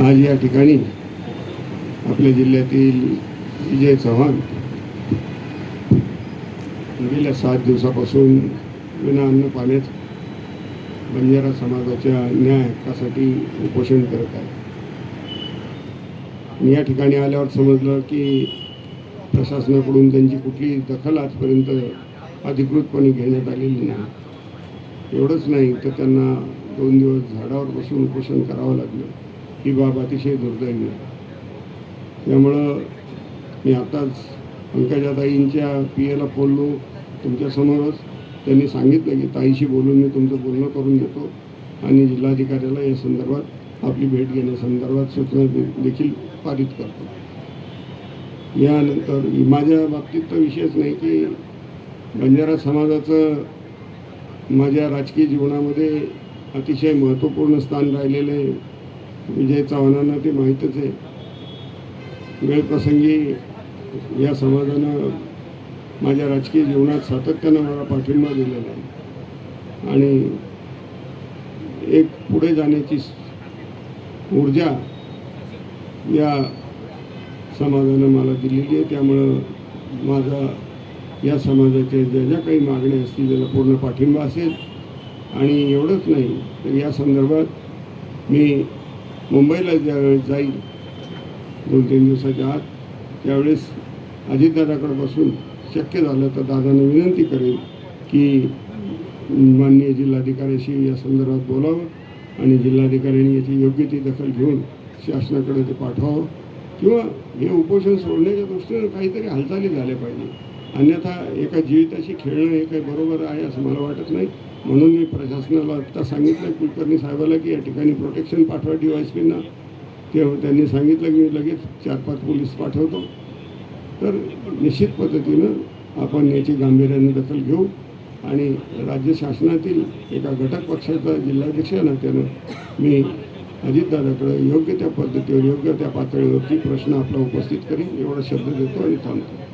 आज या ठिकाणी आपल्या जिल्ह्यातील विजय चव्हाण गेल्या सात दिवसापासून विना अन्न पाण्यात बंजारा समाजाच्या न्याय हक्कासाठी उपोषण करत आहे. मी या ठिकाणी आल्यावर समजलं की प्रशासनाकडून त्यांची कुठली दखल आजपर्यंत अधिकृतपणे घेण्यात आलेली नाही. एवढंच नाही तर त्यांना दोन दिवस झाडावर बसून उपोषण करावं लागलं. ही बाब अतिशय दुर्दैवी आहे. त्यामुळं मी आताच पंकजाताईंच्या पी एला बोललो तुमच्यासमोरच त्यांनी सांगितलं की ताईशी बोलून मी तुमचं बोलणं करून घेतो आणि जिल्हाधिकाऱ्याला या संदर्भात आपली भेट घेण्यासंदर्भात सूचना दे- देखील पारित करतो. यानंतर माझ्या बाबतीत तर विषयच नाही की बंजारा समाजाचं माझ्या राजकीय जीवनामध्ये अतिशय महत्त्वपूर्ण स्थान राहिलेलं आहे. विजय चव्हाणांना ते माहीतच आहे. वेळप्रसंगी या समाजानं माझ्या राजकीय जीवनात सातत्यानं मला पाठिंबा दिलेला आहे. आणि एक पुढे जाण्याची ऊर्जा या समाजानं मला दिलेली आहे. त्यामुळं माझा या समाजाच्या ज्या ज्या काही मागण्या असतील त्याला पूर्ण पाठिंबा असेल. आणि एवढंच नाही तर या संदर्भात मी मुंबईला ज्यावेळेस जाईल दोन तीन दिवसाच्या आत त्यावेळेस अजितदादाकडे बसून शक्य झालं तर दादांना विनंती करेल की माननीय जिल्हाधिकाऱ्याशी या संदर्भात बोलावं आणि जिल्हाधिकाऱ्यांनी याची योग्य ती दखल घेऊन शासनाकडे ते पाठवावं. किंवा हे उपोषण सोडण्याच्या दृष्टीनं काहीतरी हालचाली झाल्या पाहिजे. अन्यथा एका जीविताशी खेळणं हे काही बरोबर आहे असं मला वाटत नाही. म्हणून मी प्रशासनाला आत्ता सांगितलं कुलकर्णी साहेबाला की या ठिकाणी प्रोटेक्शन पाठवा डी वाय पींना ते त्यांनी सांगितलं की मी लगेच चार पाच पोलीस पाठवतो. तर निश्चित पद्धतीनं आपण याची गांभीर्याने दखल घेऊ आणि राज्य शासनातील एका घटक पक्षाचा जिल्हाध्यक्ष नात्यानं मी अजितदादाकडे योग्य त्या पद्धतीवर योग्य त्या पातळीवरती प्रश्न आपला उपस्थित करीन एवढा शब्द देतो आणि थांबतो.